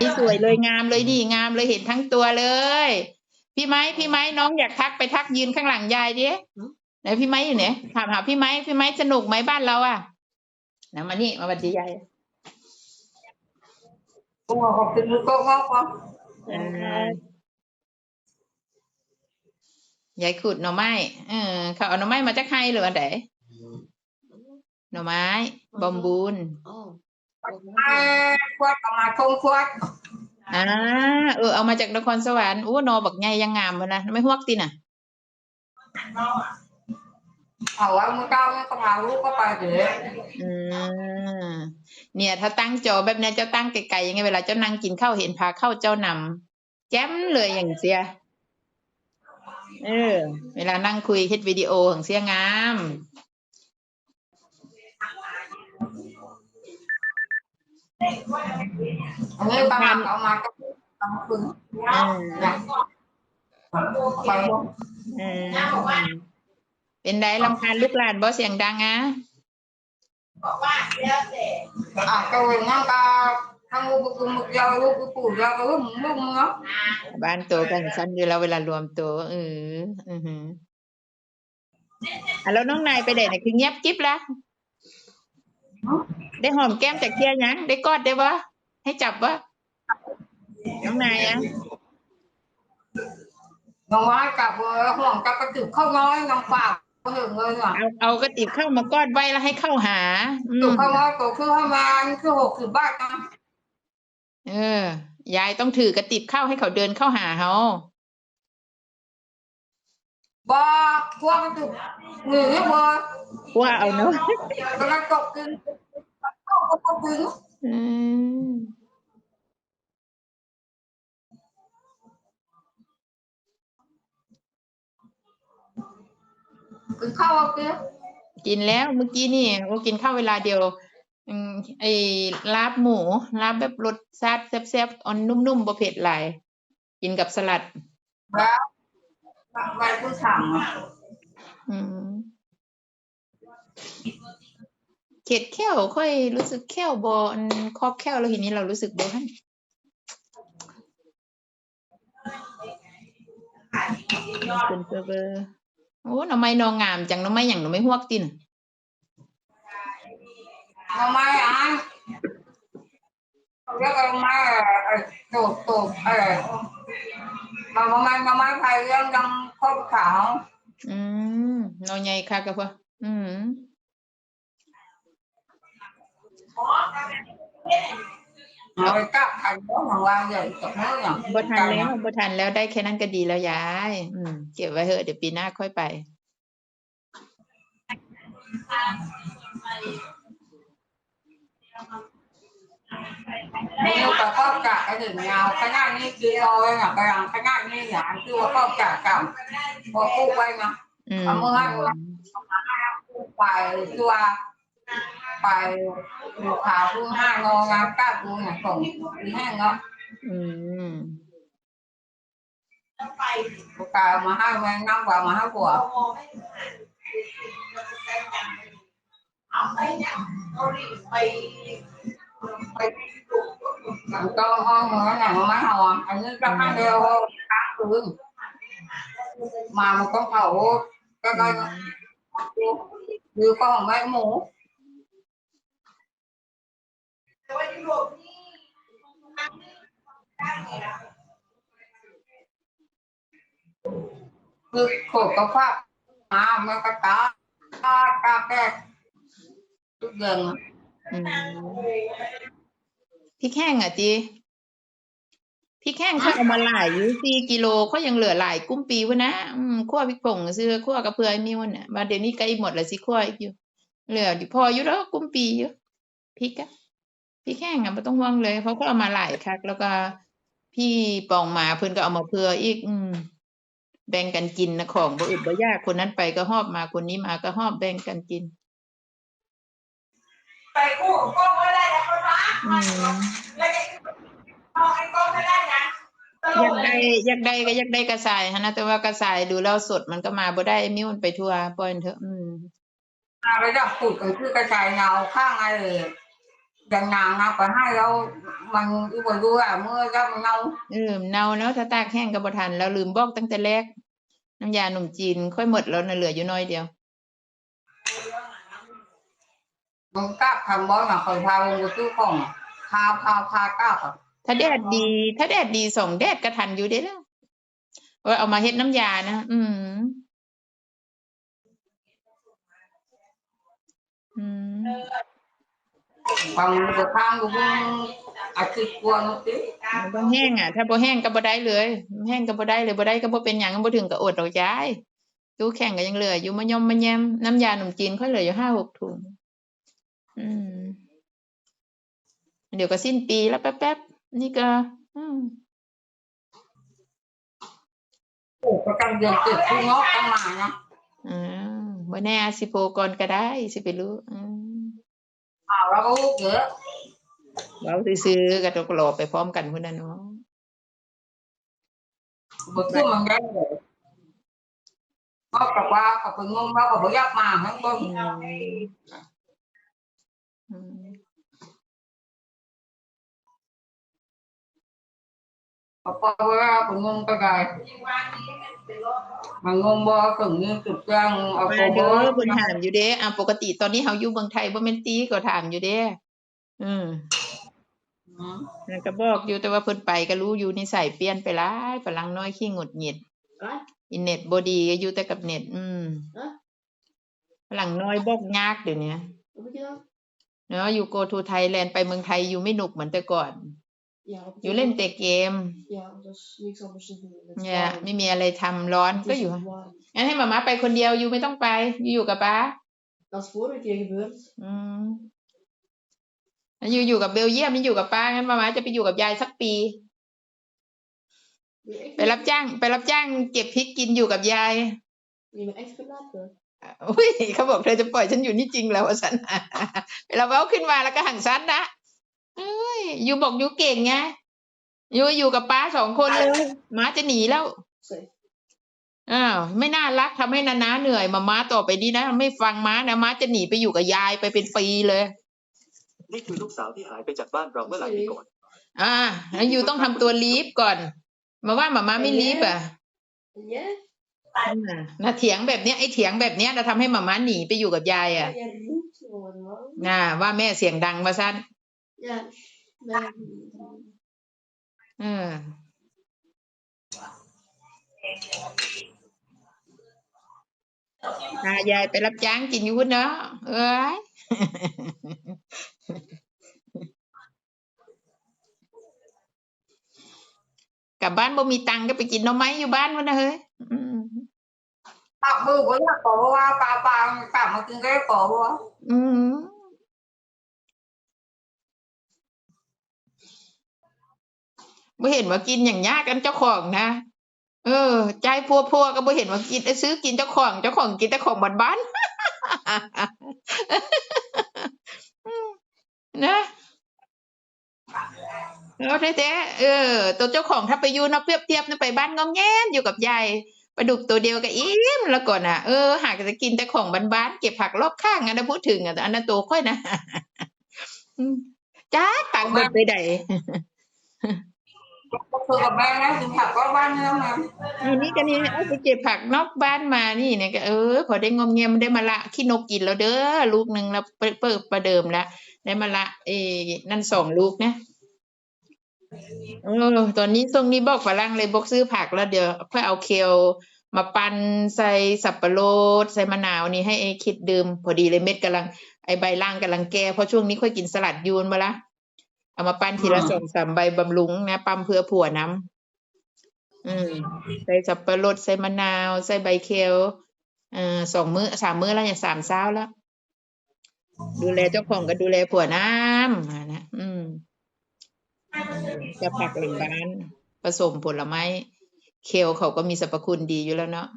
นี่สวยเลยงามเลยนี่งามเลยเห็นทั้งตัวเลย พี่ไม้พี่ไม้น้องอยากทักไปทักยืนข้างหลังยายดิไหนพี่ไม้อยู่ไหนถามหาพี่ไม้พี่ไม้สนุกไหมบ้านเราอะนะมานี่มาบัดดียาย Cũng mà học sinh có ngốc không? เออยายขุดหน่อไม้เออเขาเอาหน่อไม้มาจากใครหรืออันไหนหน่อไม้บอมบูน Ai quát mà không quát. อ่าเออเอามาจากนครสวรรค์อู้นอบักใหญ่ยังงามเลยนะไม่ฮวกติน่ะ Ở ông cao nó có vào lúc có bài để อืมเนี่ย ถ้าตั้งจอแบบนี้เจ้าตั้งไกลๆยังไงเวลาเจ้านั่งกินข้าวเห็นพาเข้าเจ้านำแจ้มเลยอย่างเสียเออ เวลานั่งคุยเฮ็ดวิดีโอของเสียงาม ông ấy ba mặt ông mà có tầm cứng. อืม Bài không? อืมเป็นไดลำคาญลูกหลานบ่เสียงดังอะ À, tôi nó ta thằng mua bực mực dao lúc cái củ dao cái lúc lúc nó บ้านโตกันสั้นอยู่แล้วเวลารวมตัวเอออือหืออะแล้วน้องนายไปไหนน่ะคือเงียบกิ๊บและ ได้หอมแก้มจากเทียยังได้กอดได้บ่ให้จับบ่น้องนายอะ nó nói cả vừa hoàng cả cái chữ không nói nó vào có được người mà เอาเอากระติบเข้ามากอดไว้แล้วให้เข้าหาอืม chữ không nói cổ cứ hai mà anh cứ hộp chữ bát đó เออยายต้องถือกระติบเข้าให้เขาเดินเข้าหาเขา ba qua cái chữ người biết bơi ว่าเอาเนาะ cái nó cọc kinh không có kinh อืม kinh khâu kia กินแล้วเมื่อกี้นี่โอ้กินข้าวเวลาเดียวอืมไอ้ลาบหมูลาบแบบรสชาติแซ่บๆอ่อนนุ่มๆบ่เผ็ดหลายกินกับสลัด và vậy cứ thẳng อืม เข็ดแค้วค่อยรู้สึกแค้วบอันคอบแค้วแล้วทีนี้เรารู้สึกบ่ทันเป็นเบอร์เบอร์โอ้หน่อไม้นองงามจังหน่อไม้หยังหน่อไม้ฮวกติน nó mai ăn biết là mai tổ tổ mà mà mai mà mai phải đang đang không khảo อืมหน่อใหญ่คักกะพออืม rồi các thành phố hoàng lan vậy tập mới nhỉ บ่ทันแล้วบ่ทันแล้วได้แค่นั้นก็ดีแล้วยาย อืม เก็บไว้เถอะเดี๋ยวปีหน้าค่อยไป nếu mà có cả cái đường nào cái này như kia thôi là cái này cái này như vậy chưa có cả cả một khu quay mà อืมเอามือให้มือให้ไปตัว ไปดูข่าวดูห้างงองามก้าดูหนังส่งดีแห้งเนาะอืมดูข่าวมาให้แมงน้ำกว่ามาให้บัวต้องห้องมือหนังมาหอมอันนี้ก็ข้างเดียวค้างคืนมามันก็เผาก็ก็ดูก็ของแม่หมู คือโขกกระเพาะมามันก็ตาตาตาแก่ทุกเดือนอืมพริกแห้งอะจีพริกแห้งเขาเอามาหลายอยู่สี่กิโลเขายังเหลือหลายกุ้มปีวะนะอืมคั่วพริกผงซื้อคั่วกระเพือไอ้มีวันน่ะมาเดี๋ยวนี้ใกล้หมดแล้วสิคั่วอีกอยู่ เหลือพออยู่แล้วกุ้มปีอยู่พริกอะ พริกแห้งอะไม่ต้องห่วงเลยเขาก็เอามาหลายคักแล้วก็พี่ปองมาเพิ่นก็เอามาเพื่ออีก อืม แบ่งกันกินนะของบ่อึดบ่ยากคนนั้นไปก็หอบมาคนนี้มาก็หอบแบ่งกันกิน ไปกู้กล้องไม่ได้แล้วคนละอืมแล้วเอาไอ้กล้องไม่ได้นะอยากได้อยากได้ก็อยากได้กระสายฮะนะแต่ว่ากระสายดูแล้วสดมันก็มาบ่ได้มิ้วมันไปทั่วปล่อยมันเถอะ อืมอะไรดับปุ๋ยก็คือกระจายเงาข้างอะไร อย่างนางนะไปให้เรามันอีกว่าดูอะเมื่อก็มันเน่าเออเน่าเนาะถ้าตากแห้งก็บ่ทันแล้วลืมบอกตั้งแต่แรก น้ำยาหนุ่มจีนค่อยหมดแล้วนะเหลืออยู่น้อยเดียวมันกล้าทำบ่อยมาคอยพาลงไปตู้ของพาพาพากล้าอะถ้าแดดดี ถ้าแดดดีสองแดดก็ทันอยู่เด้แล้วว่าเอามาเฮ็ดน้ำยานะอืมอืม ฟังไปทางกูมึงอาทิตย์กว่านุติมันบ่แห้งอะ ถ้าบ่แห้งก็บ่ได้เลยแห้งก็บ่ได้เลยบ่ได้ก็บ่เป็นหยังบ่ถึงก็อดดอกย้ายตู้แข็งก็ยังเหลืออยู่มะยมมะแยมน้ำยาหนุ่มจีนค่อยเหลืออยู่ห้าหกถุงอืม เดี๋ยวก็สิ้นปีแล้วแป๊บๆนี่ก็อืมโอ้ประกันเดือนเจ็ดผู้งอกต้องมานะอ่าบ่แน่สิโพก่อนก็ได้สิไปรู้อืม อ้าวแล้วก็ลูกเยอะเว้าซื่อๆก็ต้องรอไปพร้อมกันพุ่นน่ะเนาะบทขึ้นมันได้เลยก็กับว่ากับเป็นงงแล้วกับอยากมาทั้งบนอืมอืมกับว่าเป็นงงก็ได้ มันงงบ่ถึงนี่จุดยังเอาว่าโกโบเด้อเพิ่นถามอยู่เด้อะปกติตอนนี้เฮาอยู่เมืองไทยบ่แม่นตีก็ถามอยู่เด้อืมนั่นก็บอกอยู่แต่ว่าเพิ่นไปก็รู้อยู่นิสัยเปลี่ยนไปหลายฝรั่งน้อยขี้หงุดหงิด Hva? อินเน็ตบ่ดีก็อยู่แต่กับเน็ต อืมฮะฝรั่งน้อยบอกยากเดี๋ยวนี้ Hvorfor ikke det? เนาะอยู่ go to Thailand ไปเมืองไทยอยู่ไม่หนุกเหมือนแต่ก่อน Ja, hvorfor อยู่ ikke เล่น det? แต่เกม Ja, og så liksom beskytte เนี่ยไม่มีอะไรทำร้อนก็อยู่ varmt. งั้นให้มาม่าไปคนเดียวอยู่ไม่ต้องไปอยู่อยู่กับป้า Das får du ikke geburt. อืมแล้วอยู่อยู่กับเบลเยียมนี่อยู่กับป้างั้นมาม่าจะไปอยู่กับยายสักปี Vi er ไปรับจ้าง ไปรับจ้างเก็บพริกกินอยู่กับยาย Vi er ekspert. อุ้ยเขาบอกเธอจะปล่อยฉันอยู่นี่จริงแล้ววะสันเวลาเว้าขึ้นมาแล้วก็หังซันนะ เอ้ยอยู่บอกอยู่เก่งไงอยู่อยู่กับป้าสองคนเลยม้าจะหนีแล้ว Se. อ้าวไม่น่ารักทำให้นานาเหนื่อยมาม้าต่อไปนี้นะไม่ฟังม้านะม้าจะหนีไปอยู่กับยายไปเป็นปีเลย นี่คือลูกสาวที่หายไปจากบ้านเราเมื่อหลายปีก่อน อ่าแล้วอยู่ต้องทำตัวลีฟก่อน มาว่ามาม้าไม่ลีฟอะ Ja, นะเถียงแบบเนี้ยไอ้เถียงแบบเนี้ยเราทำให้มาม้าหนีไปอยู่กับยายอะ jeg roter over det. น่าว่าแม่เสียงดังมาสั้น Ja, men เออพายายไปรับจ้างกินอยูพุ่นเนาะเอ้ย กลับบ้านบ่มีตังค์ก็ไปกินหน่อไม้อยู่บ้านพุ่นนะเฮ้ยอืมปากมือก็อยากขอว่าปลาปลากลั บ่เห็นว่ากินอย่างยากกันเจ้าของนะ เออ ใจพัวพัวก็บ่เห็นว่ากินเอ้ยซื้อกินเจ้าของ เจ้าของกินแต่ของบ้านๆนะแล้วแท้ๆเออ ตัวเจ้าของถ้าไปอยู่นาะเปรียบเทียบนะไปบ้านงอมแงมอยู่กับยายปลาดุกตัวเดียวก็อิ่มแล้วก่อนอะเออหากจะกินแต่ของบ้านๆเก็บผักรอบข้างอันนั้นพูดถึงอะแต่อันนั้นตัวค่อยนะจ้าตังค์เบิดไปได คือกับแม่นะถึงผักก็บ้านเนี่ยนะอันนี้ก็นี่เอาไปเก็บผักนอกบ้านมานี่เนี่ยก็เออพอได้งอมเงียมได้มาละขี้นกกินแล้วเด้อลูกหนึ่งแล้วเปิดเปิดประเดิมล้วได้มาละเอนั่นสองลูกนะเออตอนนี้ช่วงนี้บอกฝรั่งเลยบอกซื้อผักแล้วเดี๋ยวค่อยเอาเคลมาปั่นใส่สับปะรดใส่มะนาวนี่ให้ไอ้คิดดื่มพอดีเลยเม็ดกำลังไอ้ใบล่างกำลังแก่เพราะช่วงนี้ค่อยกินสลัดยูนมาละ เอามาปั้นทีละสองสามใบบำรุงนะปั๊มเพื่อผัวน้ำอืมใส่สับปะรดใส่มะนาว ใส่ใบเคลเอ่อสองมื้อสามมื้อแล้วเนี่ยสามเช้าแล้วดูแลเจ้าของก็ดูแลผัวน้ำอ่านะอืมจะผักหลังบ้าน ผสมผลไม้ เคลเขาก็มีสรรพคุณดีอยู่แล้วเนาะ